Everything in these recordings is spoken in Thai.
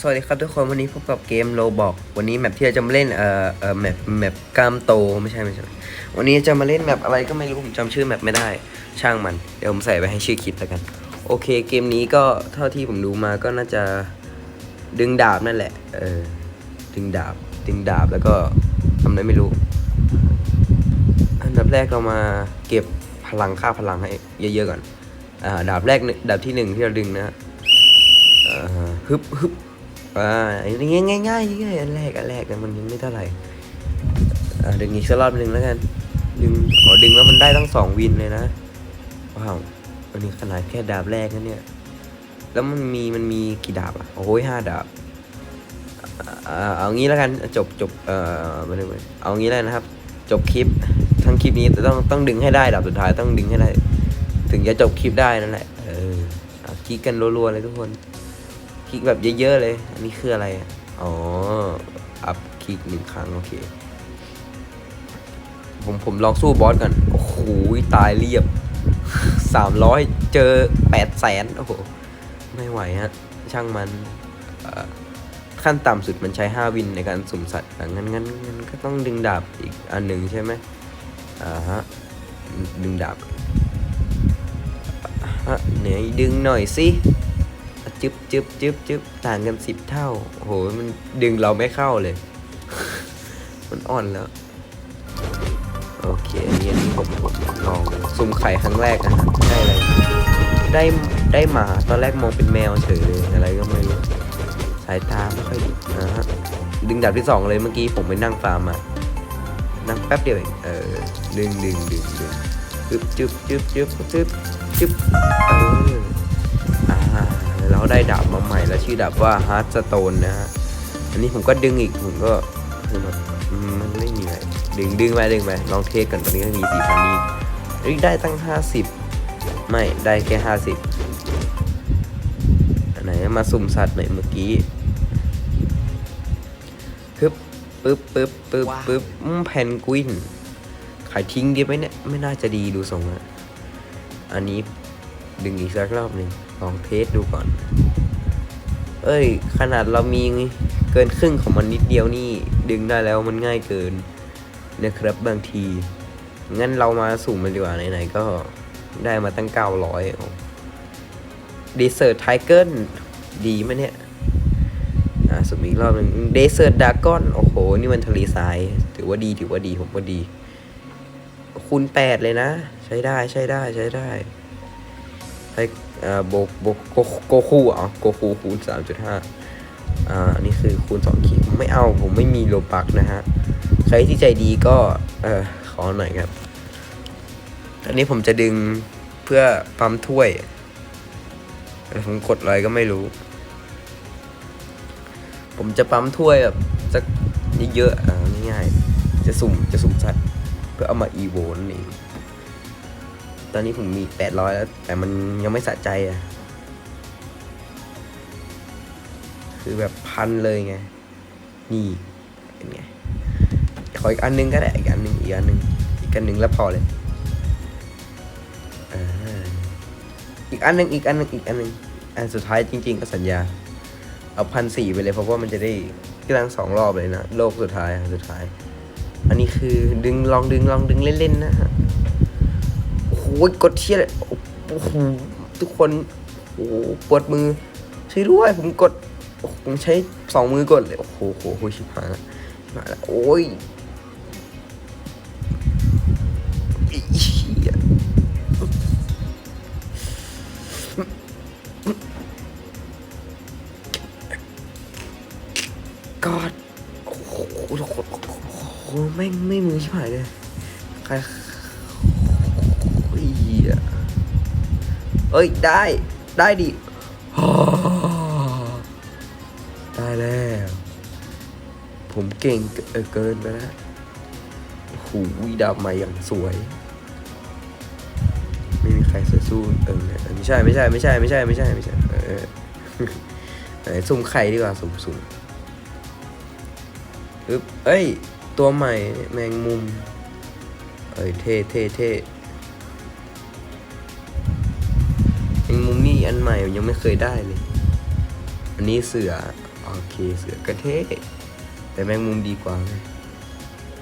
สวัสดีครับทุกคนวันนี้พบกับเกมโ o บอกวันนี้แมปที่เราจะมาเล่นเอ่อเอ่อแมปแมปกล้ามโตไม่ใช่ไม่ใช่วันนี้จะมาเล่นแมปอะไรก็ไม่รู้ผมจำชื่อแมปไม่ได้ ช่างมัน เดี๋ยวผมใส่ไปให้ชื่อคลิปแล้วกัน โอเคเกมนี้ก็เท่าที่ผมดูมาก็น่าจะดึงดาบนั่นแหละเออดึงดาบดึงดาบแล้วก็ทำอะไรไม่รู้ อันดับแรกเรามาเก็บพลังค่าพลังให้เยอะๆก่อนอ่าดาบแรกดาบที่หนึ่งที่เราดึงนะฮะฮึบฮึบ อ่าอันนี้ง่ายง่ายง่ายอันแรกอันแรกนะมันยังไม่เท่าไหร่อ่าดึงอีกสักรอบหนึ่งแล้วกันดึงอ๋อดึงแล้วมันได้ตั้งสองวินเลยนะว้าวอันนี้ขนาดแค่ดาบแรกนะเนี่ย แล้วมันมีมันมีกี่ดาบอะโอ้ยห้าดาบเอางี้แล้วกันจบจบเอ่อไม่ได้ไม่เอางี้แล้วนะครับ จบคลิปทั้งคลิปนี้ต้องต้องดึงให้ได้ดาบสุดท้ายต้องดึงให้ได้ ถึงจะจบคลิปได้นั่นแหละเออคลิกกันรัวๆเลยทุกคน คลิกแบบเยอะๆเลย อันนี้คืออะไรอ๋ออัพคลิกหนึ่งครั้งโอเค ผมผมลองสู้บอสก่อน โอ้โหตายเรียบสามร้อยเจอแปดแสนโอ้โห ไม่ไหวฮะ ช่างมันอ่อขั้นต่ำสุดมันใช้ห้าวินในการสุ่มสัตว์งั้นงั้นงั้นก็ต้องดึงดาบอีกอันหนึ่งใช่ไหมอ่าฮะ ดึงดาบอะไหนดึงหน่อยสิ จึ๊บจึ๊บจึ๊บจึ๊บต่างกันสิบเท่าโอ้โหมันดึงเราไม่เข้าเลย มันอ่อนแล้ว โอเคอันนี้ผมลองซุ่มไข่ครั้งแรกนะได้อะไรได้ได้หมาตอนแรกมองเป็นแมวเฉยเลยอะไรก็ไม่รู้สายตาไม่ค่อยดีนะฮะดึงดาบที่สองเลยเมื่อกี้ผมไปนั่งฟาร์มมานั่งแป๊บเดียวเองเออดึงดึงดึงดึงจึ๊บจึ๊บจึ๊บจึ๊บจึ๊บจึ๊บเออ เราได้ดาบมาใหม่แล้วชื่อดาบว่า Heart Stone นะฮะอันนี้ผมก็ดึงอีกผมก็คือแบบอืมมันไม่มีอะไรดึงดึงไปดึงไปลองเทสกันตอนนี้ก็มีสี่พันนี้เอ้ยได้ตั้งห้าสิบไม่ได้แค่ห้าสิบอันไหนมาสุ่มสัตว์หน่อยเมื่อกี้ปึ๊บปึ๊บปึ๊บปึ๊บปึ๊บอืมแพนกวินขายทิ้งดีไหมเนี่ย ไม่น่าจะดีดูทรงอะอันนี้ดึงอีกสักรอบหนึ่ง ลองเทสดูก่อน เอ้ย ขนาดเรามีเกินครึ่งของมันนิดเดียวนี่ ดึงได้แล้วมันง่ายเกินนะครับบางที งั้นเรามาสุ่มันดีกว่าไหนๆก็ได้มาตั้ง 900ดีเซอร์ไทเกิลดีไหมเนี่ยอ่าสุ่มอีกรอบหนึ่งเดเซอร์ดากอน โอ้โห นี่มันทะเลทราย ถือว่าดี ถือว่าดี ผมว่าดี คูณแปดเลยนะ ใช้ได้ ใช้ได้ ใช้ได้ใช้เอ่อโบโบโกโกคูอ๋อโกคูคูณสามจุดห้าอ่านนี้คือคูณสองขีดไม่เอาผมไม่มีโลปักนะฮะ ใครที่ใจดีก็เออขอหน่อยครับอันนี้ผมจะดึงเพื่อปั๊มถ้วยแต่ผมกดอะไรก็ไม่รู้ ผมจะปั๊มถ้วยแบบสักเยอะๆอ่าง่ายๆจะสุ่มจะสุ่มสัตว์เพื่อเอามาอีโวนั่นเอง ตอนนี้ผมมี 800 แล้ว แต่มันยังไม่สะใจอะ คือแบบพันเลยไง นี่เป็นไง ขออีกอันหนึงก็ได้ อีกอันหนึงอีกอันหนึงอีกอันหนึงแล้วพอเลยอ่าอีกอันหนึงอีกอันหนึงอีกอันหนึงอันสุดท้ายจริง ๆ ก็สัญญา เอาพันสี่ไปเลยเพราะว่ามันจะได้กำลังสองรอบเลยนะ โลกสุดท้ายสุดท้าย อันนี้คือดึงลองดึงลองดึงเล่นๆนะฮะ กดเชียร์เลยโอ้โหทุกคนโอ้โหปวดมือช่วยด้วยผมกดผมใช้สองมือกดเลยโอ้โหโอ้โหชิบหายละชิบหายละโอ้ย เอ้ย ได้ ได้ดิได้แล้ว ผมเก่งเเกินไปแล้วโอ้โหดาบใหม่อย่างสวย ไม่มีใครสวยสู้เออเออไม่ใช่ไม่ใช่ไม่ใช่ไม่ใช่ไม่ใช่ไม่ใช่เออไหนสุ่มไข่ดีกว่าสุ่มสุ่มอึ๊บเอ้ย ตัวใหม่แมงมุม เอ้ยเท่เท่เท่ แมงมุมนี่อันใหม่ยังไม่เคยได้เลย อันนี้เสือ โอเคเสือกระเทแต่แมงมุมดีกว่าไง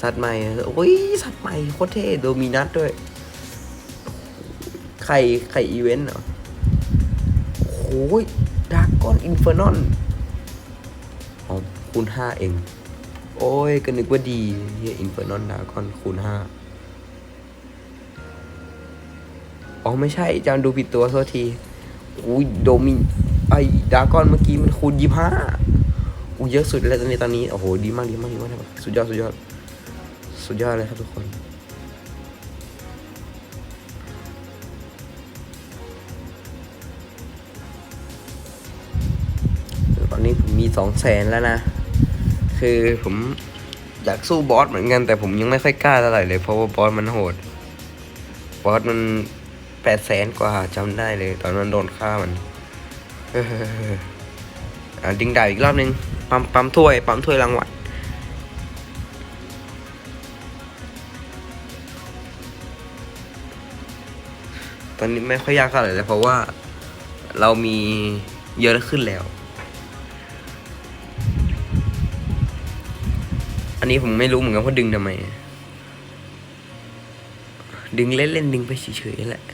สัตว์ใหม่โอ้ยสัตว์ใหม่โคตรเท่โดมินัสด้วย ไข่ไข่อีเวนต์เหรอโอ้ยดากกอนอินเฟอร์นอนอ๋อคูณห้าเอง โอ้ยก็นึกว่าดีเฮียอินเฟอร์นอนดาร์กอนคูณห้า อ๋อไม่ใช่จำดูผิดตัวโทษทีอุ้ยโดมินไอ้ดากอนเมื่อกี้มันคูณยี่ห้าอุ้ยเยอะสุดแล้วตอนนี้ตอนนี้โอ้โหดีมากดีมากดีมากดีมากสุดยอดสุดยอดสุดยอดเลยครับทุกคนตอนนี้ผมมีสองแสนแล้วนะ คือผมอยากสู้บอสเหมือนกันแต่ผมยังไม่ค่อยกล้าเท่าไหร่เลยเพราะว่าบอสมันโหด บอสมัน แปดแสนกว่าจำได้เลย ตอนนั้นโดนฆ่ามันดึงดาบอีกรอบนึง ปั๊มปั๊มถ้วย ปั๊มถ้วยรางวัลตอนนี้ไม่ค่อยยากเท่าไหร่เลยเพราะว่าเรามีเยอะขึ้นแล้ว อันนี้ผมไม่รู้เหมือนกันว่าดึงทำไม ดึงเล่นๆดึงไปเฉยๆแหละ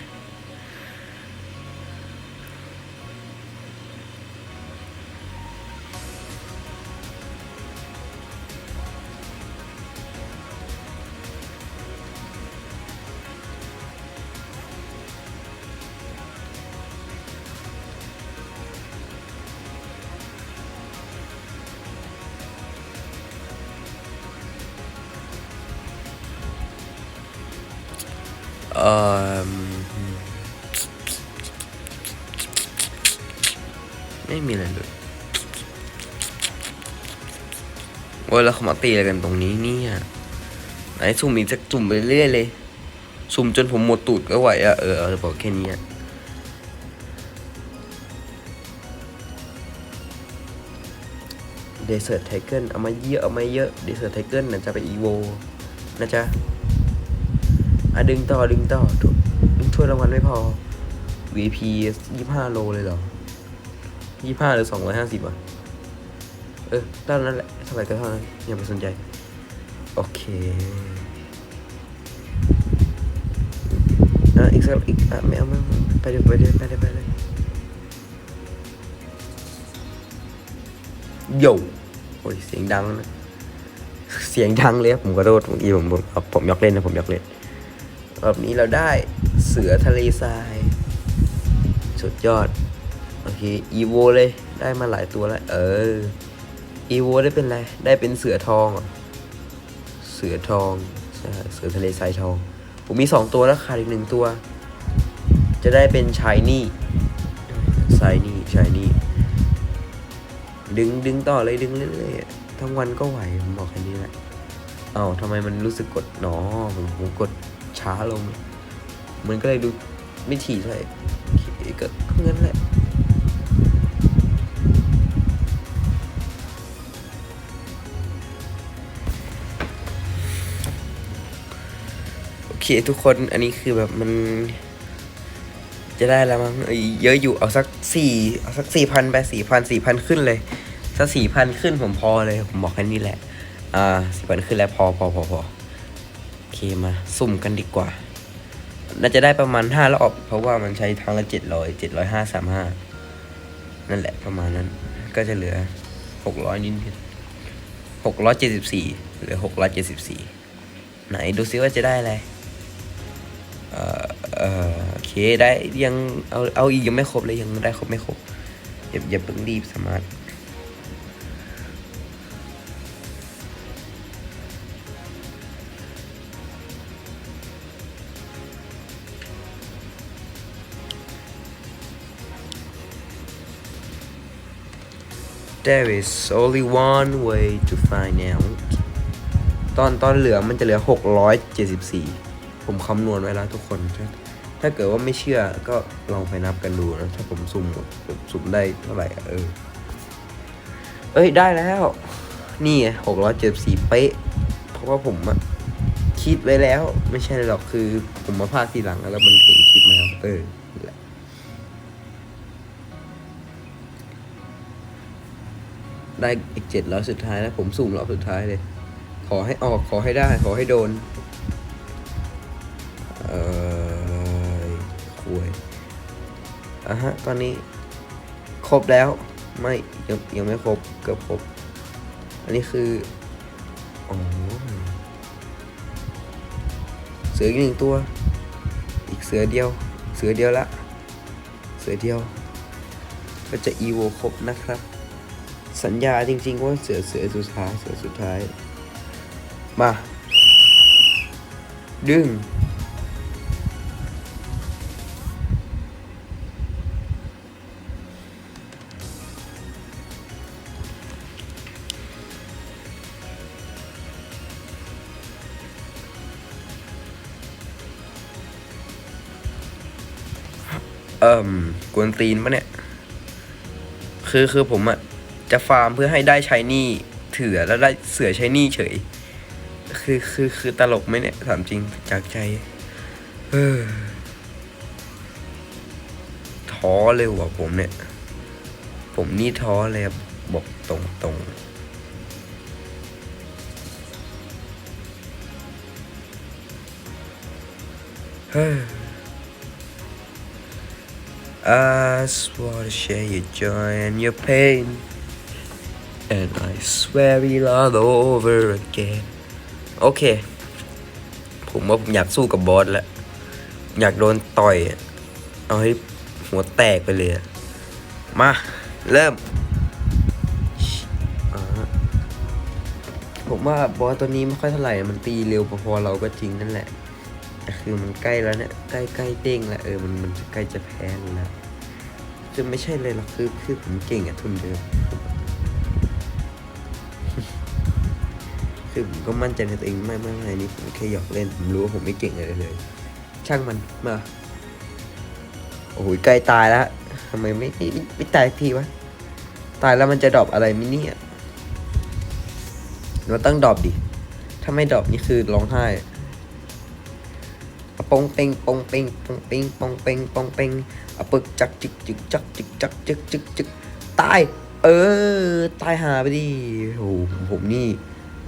อ้ยแล้วเขามาตีอะไรกันตรงนี้เนี่ยไหนสุ่มอีกสักสุ่มไปเรื่อยเลย สุ่มจนผมหมดตูดก็ไหวอะเออเอาบอกแค่นี้อะเดซ e ร์ไทเกิลเอามาเยอะเอามาเยอะเดซ e ร์ไทเกิลน่ะจะไปอีโวนะจ๊ะอะดึงต่อดึงต่อถูกดึงถ้วยรางวัลไม่พอ VP ยี่ห้าโลเลยเหรอยี่ห้าหรือสองร้อยห้าสิบอะ เออเท่านั้นแหละเท่าไหร่ก็เท่านั้นอย่าไปสนใจ โอเคอะอีกสักอีกอะไม่เอาไม่เอาไปเลยไปเลยไปเลยไปเลยโย่โอ้ยเสียงดังนะเสียงดังเลยบผมขอโทษเมื่อกี้ผมผมผมยกเล่นนะผมยกเล่นรอบนี้เราได้เสือทะเลทราย สุดยอด โอเค อีโวเลย ได้มาหลายตัวแล้ว เออ อีโวได้เป็นอะไร ได้เป็นเสือทองเหรอเสือทองใช่เสือทะเลทรายทอง ผมมีสองตัวแล้วขาดอีกหนึ่งตัว จะได้เป็นชายนี่ชายนี่ชายนี่ ดึงดึงต่อเลยดึงเรื่อยๆ ทั้งวันก็ไหว ผมบอกแค่นี้แหละ เอ้าทำไมมันรู้สึกกดหนอผมผมกดช้าลง มันก็เลยดูไม่ถี่เท่าไหร่ก็ก็งั้นแหละ เคทุกคนอันนี้คือแบบมัน จะได้แล้วมั้งเยเยอะอยู่เอาสักสี่เอาสักสี่พันไปสี่พันสี่พันขึ้นเลย สักสี่พันขึ้นผมพอเลย ผมบอกแค่นี้แหละ อ่าสี่พันขึ้นแล้วพอพอพอพอโอเคมาสุ่มกันดีกว่า น่าจะได้ประมาณห้ารอบ เพราะว่ามันใช้ทางละเจ็ดร้อยเจ็ดร้อยห้าสามห้านั่นแหละประมาณนั้น ก็จะเหลือหกร้อยนิดหกร้อยเจ็ดสิบสี่เหลือหกร้อยเจ็ดสิบสี่ไหนดูซิว่าจะได้อะไร เอ่อเอ่อโอเคได้ยังเอาเอาอีกยังไม่ครบเลยยังได้ครบไม่ครบอย่าอย่าเพิ่งรีบสมาร์ท There is only one way to find out ตอนตอนเหลือมันจะเหลือ 674 ผมคำนวณไว้แล้วทุกคนถ้าถ้าเกิดว่าไม่เชื่อก็ลองไปนับกันดูนะ ถ้าผมสุ่มผมสุ่มได้เท่าไหร่เออ เอ้ยได้แล้ว นี่ไง674เจ็ดสี่เป๊ะ เพราะว่าผมอะคิดไว้แล้ว ไม่ใช่หรอกคือผมมาพากทีหลังแล้วมันเห็นคลิปมาแล้วเออได้อีกเจ็ดร้อยสุดท้ายแล้วผมสุ่มรอบสุดท้ายเลย ขอให้ออกขอให้ได้ ขอให้โดน อะฮะ ตอนนี้ครบแล้ว ไม่ยังยังไม่ครบ เกือบครบ อันนี้คืออ๋อเสืออีกหนึ่งตัว อีกเสือเดียว เสือเดียวละ เสือเดียว ก็จะอีโวครบนะครับ สัญญาจริงๆว่าเสือเสือสุดท้าย เสือสุดท้าย มา ดึง กวนตีนปะเนี่ย คือคือผมอะจะฟาร์มเพื่อให้ได้ใช้นี่เถื่อแล้วได้เสือใช้นี่เฉย คือคือคือตลกไหมเนี่ยถามจริงจากใจ เออท้อเลยว่ะผมเนี่ย ผมนี่ท้อเลยบอกตรงตรงเฮ้ I just wanna share your joy and your pain and I swear we'll all over again โอเค ผมว่าผมอยากสู้กับบอสแล้ว อยากโดนต่อย เอาให้หัวแตกไปเลย มา เริ่ม ผมว่าบอสตัวนี้ไม่ค่อยเท่าไหร่ มันตีเร็วพอๆเราก็จริงนั่นแหละ คือมันใกล้แล้วเนี่ยใกล้ใกล้เด้งแล้วเออมันมันใกล้จะแพ้แล้วคือไม่ใช่เลยหรอกคือคือผมเก่งอะทุนเดิมคือผมก็มั่นใจในตัวเองไม่ไม่ไม่นี่ผมแค่หยอกเล่นผมรู้ว่าผมไม่เก่งอะไรเลย ช่างมันมาโอ้โหใกล้ตายแล้วทำไมไม่ไม่ไม่ไม่ตายทีวะตายแล้วมันจะดรอปอะไรมินี่ยมันต้องดรอปดิถ้าไม่ดรอปนี่คือร้องไห้ ปองเปงปองเปงปองเปงปองเปงปองเปงอะปึกจักจิกจิกจักจิกจักจึกจึกจึกตาย เออ ตายหาไปดิโอ้โหผมนี่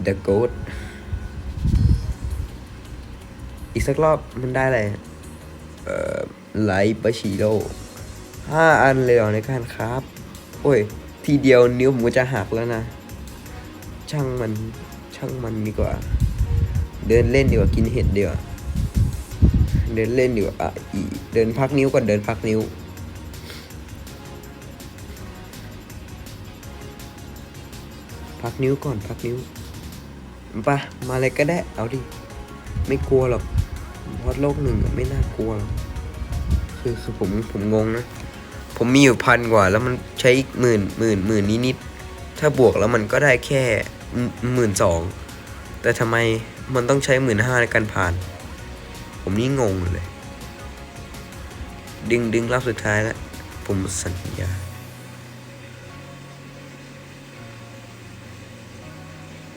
The Goat อีกสักรอบมันได้อะไร เอ่อไลท์บาชิโดห้าอันเลยเหรอในการครับ โอ้ย ทีเดียวนิ้วผมก็จะหักแล้วนะ ช่างมัน ช่างมันดีกว่า เดินเล่นดีกว่ากินเห็ดดีกว่า เดินเล่นอยู่อะอีเดินพักนิ้วก่อนเดินพักนิ้ว พักนิ้วก่อนพักนิ้วไปะมาเลยก็ได้ เอาดิ ไม่กลัวหรอกเพราะโลกหนึ่งอะไม่น่ากลัวหรอกคือคือผมผมงงนะ ผมมีอยู่พันกว่า แล้วมันใช้อีกหมื่นหมื่นหมื่นนิดๆถ้าบวกแล้วมันก็ได้แค่หมื่นสองแต่ทำไมมันต้องใช้หมื่นห้าในการผ่าน ผมนี่งงเลย ดึงดึงรอบสุดท้ายแล้ว ผมสัญญา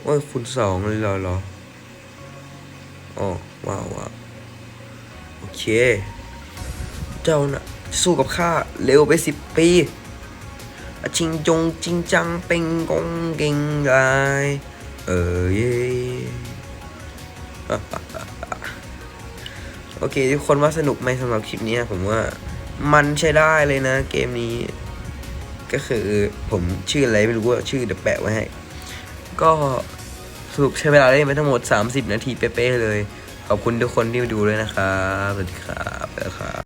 โอ้ยคุณสองเลยรอเหรออ๋อว้าวว้าวโอเค เจ้าน่ะสู้กับข้าเร็วไปสิบปีชิงจงจริงจังเป็งกงเก่งไดเออเย่ โอเคทุกคนว่าสนุกไหมสำหรับคลิปนี้ผมว่ามันใช้ได้เลยนะ เกมนี้ ก็คือผมชื่ออะไรไม่รู้ว่าชื่อเดี๋ยวแปะไว้ให้ ก็สรุปใช้เวลาเล่นไปทั้งหมด 30 นาทีเป๊ะๆเลย ขอบคุณทุกคนที่มาดูเลยนะครับสวัสดีครับแล้วครับ